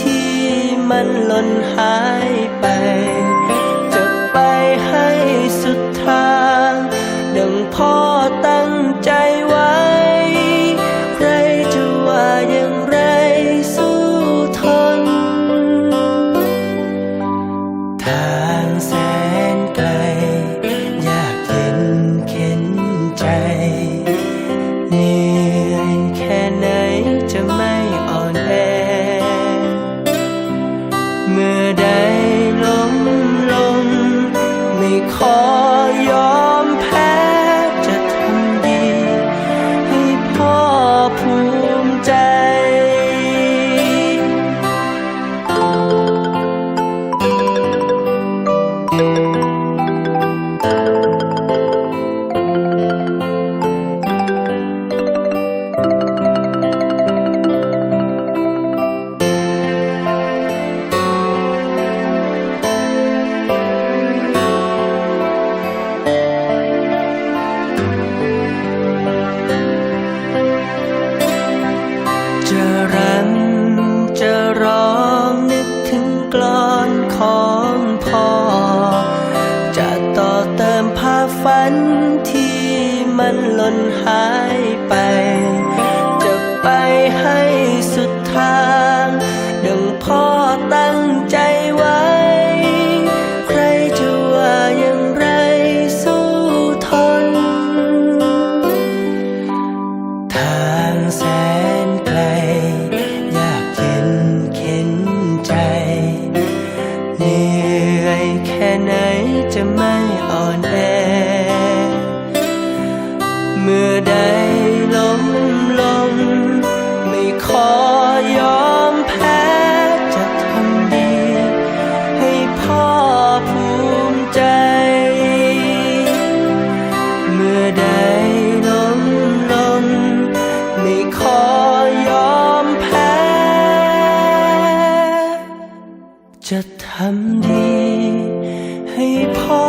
ที่มันหล่นหายไป่นหายไป จะไปให้สุดทาง ดังพ่อตั้งใจไว้ ใครจะว่าอย่างไรสู้ทน ทางแสนไกล ยากเย็นเข็นใจ เหนื่อยแค่ไหนจะไม่อ่อนแอ จะทำดีให้พ่อ